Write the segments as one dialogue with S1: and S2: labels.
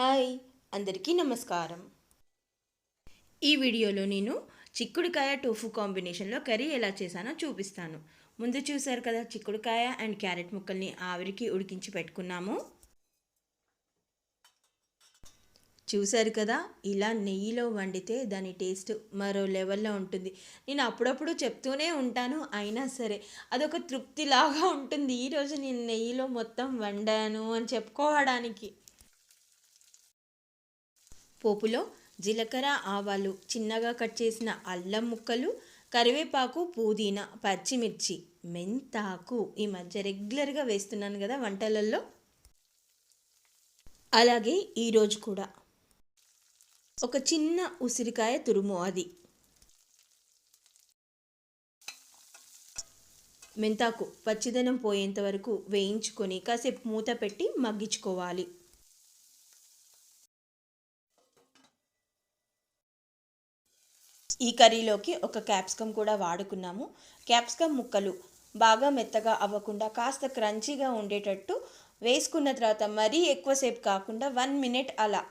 S1: Hi అందరికీ నమస్కారం. ఈ వీడియోలో నేను చిక్కుడుకాయ టోఫు కాంబినేషన్లో కర్రీ ఎలా చేశానో చూపిస్తాను. ముందు చూశారు కదా చిక్కుడుకాయ అండ్ క్యారెట్ ముక్కల్ని ఆవిరికి ఉడికించి పెట్టుకున్నాము. చూశారు కదా ఇలా నెయ్యిలో వండితే దాని టేస్ట్ మరో లెవెల్లో ఉంటుంది. నేను అప్పుడప్పుడు చెప్తూనే ఉంటాను అయినా సరే అదొక తృప్తిలాగా ఉంటుంది. ఈరోజు నేను నెయ్యిలో మొత్తం వండాను అని చెప్పుకోవడానికి. పోపులో జీలకర్ర ఆవాలు చిన్నగా కట్ చేసిన అల్లం ముక్కలు కరివేపాకు పుదీనా పచ్చిమిర్చి మెంతాకు ఈ మధ్య రెగ్యులర్గా వేస్తున్నాను కదా వంటలలో. అలాగే ఈరోజు కూడా ఒక చిన్న ఉసిరికాయ తురుము అది. మెంతాకు పచ్చిదనం పోయేంత వరకు వేయించుకొని కాసేపు మూత పెట్టి మగ్గించుకోవాలి. ఈ కర్రీలోకి ఒక క్యాప్సికమ్ కూడా వాడుకున్నాము. క్యాప్సికమ్ ముక్కలు బాగా మెత్తగా అవ్వకుండా కాస్త క్రంచీగా ఉండేటట్టు వేసుకున్న తర్వాత మరీ ఎక్కువసేపు కాకుండా వన్ మినిట్ అలా.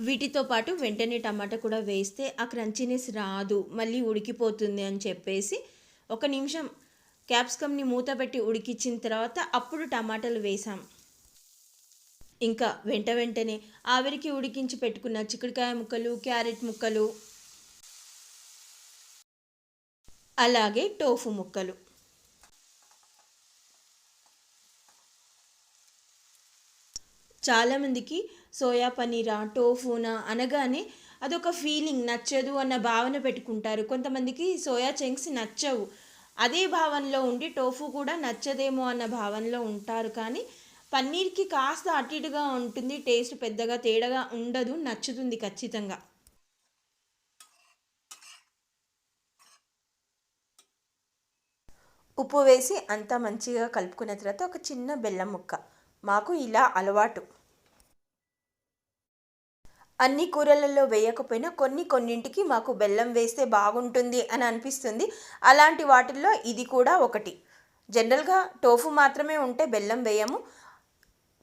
S1: వీటితో పాటు వెంటనే టమాటా కూడా వేస్తే ఆ క్రంచీనెస్ రాదు మళ్ళీ ఉడికిపోతుంది అని చెప్పేసి ఒక నిమిషం క్యాప్సికమ్ని మూత పెట్టి ఉడికించిన తర్వాత అప్పుడు టమాటాలు వేసాం ఇంకా వెంట వెంటనే ఆవిరికి ఉడికించి పెట్టుకున్న చిక్కుడుకాయ ముక్కలు క్యారెట్ ముక్కలు అలాగే టోఫు ముక్కలు. చాలామందికి సోయా పనీరా టోఫూనా అనగానే అదొక ఫీలింగ్ నచ్చదు అన్న భావన పెట్టుకుంటారు. కొంతమందికి సోయా చెంక్స్ నచ్చవు. అదే భావనలో ఉండి టోఫు కూడా నచ్చదేమో అన్న భావనలో ఉంటారు. కానీ పన్నీర్కి కాస్త అటు ఇటుగా ఉంటుంది. టేస్ట్ పెద్దగా తేడాగా ఉండదు. నచ్చుతుంది ఖచ్చితంగా. ఉప్పు వేసి అంతా మంచిగా కలుపుకున్న తర్వాత ఒక చిన్న బెల్లం ముక్క. మాకు ఇలా అలవాటు. అన్ని కూరలలో వేయకపోయినా కొన్ని కొన్నింటికి మాకు బెల్లం వేస్తే బాగుంటుంది అని అనిపిస్తుంది. అలాంటి వాటిల్లో ఇది కూడా ఒకటి. జనరల్గా టోఫు మాత్రమే ఉంటే బెల్లం వేయము.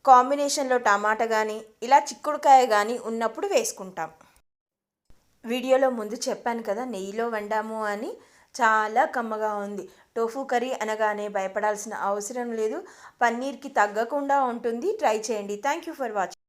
S1: కాంబినేషన్లో టమాటా కానీ ఇలా చిక్కుడుకాయ కానీ ఉన్నప్పుడు వేసుకుంటాం. వీడియోలో ముందు చెప్పాను కదా నెయ్యిలో వండాము అని. చాలా కమ్మగా ఉంది. టోఫు కర్రీ అనగానే భయపడాల్సిన అవసరం లేదు. పన్నీర్కి తగ్గకుండా ఉంటుంది. ట్రై చేయండి. Thank you for watching